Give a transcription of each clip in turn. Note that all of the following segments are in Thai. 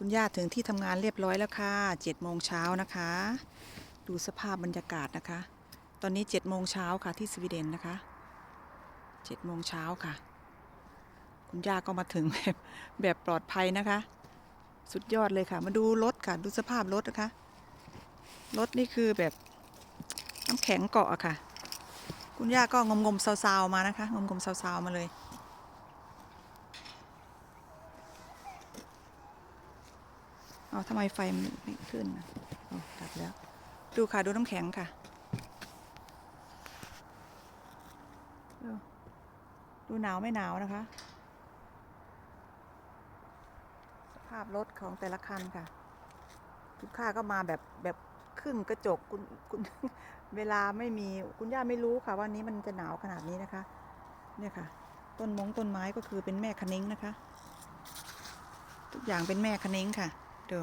คุณย่าถึงที่ทำงานเรียบร้อยแล้วค่ะเจ็ดโมงเช้านะคะ ดูสภาพบรรยากาศนะคะ ตอนนี้เจ็ดโมงเช้าค่ะที่สวีเดนนะคะเจ็ดโมงเช้าค่ะ คุณย่าก็มาถึงแบบแบบปลอดภัยนะคะ สุดยอดเลยค่ะ มาดูรถค่ะ ดูสภาพรถนะคะ รถนี่คือแบบน้ำแข็งเกาะค่ะ คุณย่าก็งมงมๆซาวๆมานะคะ งมงมๆซาวๆมาเลย เอาทำไมไฟมันไม่ขึ้นนะอ๋อดับแล้ว ดูค่ะ ดูน้ำแข็งค่ะดูดูหนาวไม่หนาวนะคะ สภาพรถของแต่ละคันค่ะคุณค่าก็มาแบบแบบครึ่งกระจกคุณคุณเวลาไม่มีคุณย่าไม่รู้ค่ะว่านี้มันจะหนาวขนาดนี้นะคะ เนี่ยค่ะ ต้นมงต้นไม้ก็คือเป็นแม่คะนิ้งนะคะ ทุกอย่างเป็นแม่คะนิ้งค่ะ ดู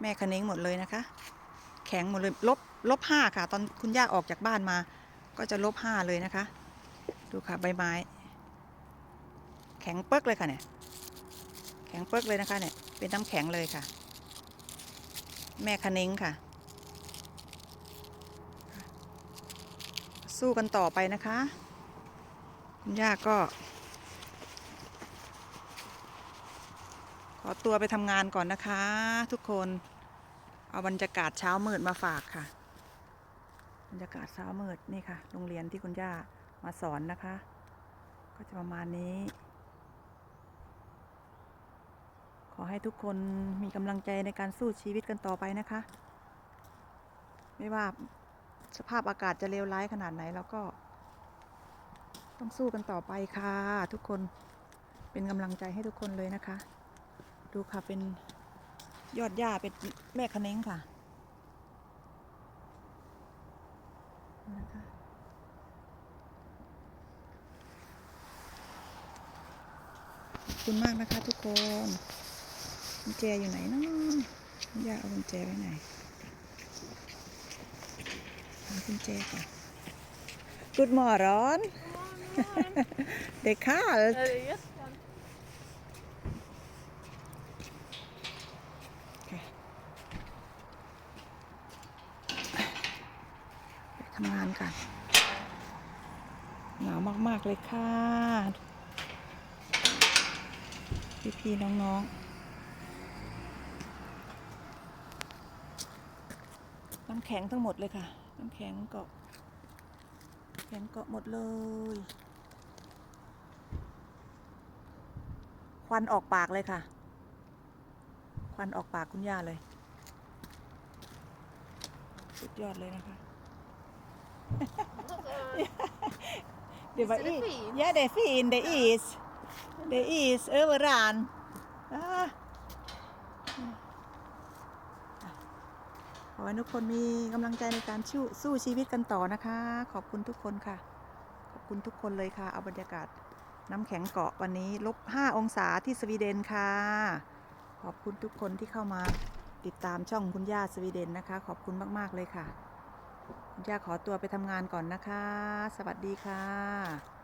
แม่คะนิ้งหมดเลยนะคะ แข็งหมดเลยลบลบห้าค่ะ ตอนคุณย่าออกจากบ้านมา ก็จะลบห้าเลยนะคะ ดูค่ะใบไม้ แข็งเปิ๊กเลยค่ะเนี่ย แข็งเปิ๊กเลยนะคะเนี่ย เป็นน้ำแข็งเลยค่ะ แม่คะนิ้งค่ะ สู้กันต่อไปนะคะ คุณย่าก็ อตัวไปทำงานก่อนนะคะ ทุกคน เอาบรรยากาศเช้ามืดมาฝากค่ะ บรรยากาศเช้ามืดนี่ค่ะ โรงเรียนที่คุณย่ามาสอนนะคะ ก็จะประมาณนี้ ขอให้ทุกคนมีกำลังใจในการสู้ชีวิตกันต่อไปนะคะ ไม่ว่าสภาพอากาศจะเลวร้ายขนาดไหนเราก็ ต้องสู้กันต่อไปค่ะ ทุกคนเป็นกำลังใจให้ทุกคนเลยนะคะ ดูค่ะเป็นยอดหญ้าเป็นแม่คะเน้งค่ะนะคะขอบคุณมากนะคะทุกคนกุญแจอยู่ไหนเนาะคุณย่าเอากุญแจไว้ไหนหากุญแจก่อน Good morgon Det är kallt Ja, det är jättekallt. ไป ทำงานกัน หนาวมาก ๆ เลยค่ะ พี่ ๆ น้อง ๆ น้ำแข็งทั้งหมดเลยค่ะ น้ำแข็งเกาะแข็งเกาะหมดเลย ควันออกปากเลยค่ะ ควันออกปากคุณย่าเลย สุดยอดเลยนะคะ Det var Visst är det i- fint? Ja, det är fint. Det är is. Det är is överallt. Ah. ขอให้ทุกคนมีกำลังใจในการสู้สู้ชีวิตกันต่อนะคะ ขอบคุณทุกคนค่ะ ขอบคุณทุกคนเลยค่ะ เอาบรรยากาศน้ำแข็งเกาะวันนี้ลบ 5 องศาที่สวีเดนค่ะ ขอบคุณทุกคนที่เข้ามาติดตามช่องคุณย่าสวีเดนนะคะ ขอบคุณมาก ๆ เลยค่ะ คุณย่าขอตัวไปทำงานก่อนนะคะ สวัสดีค่ะ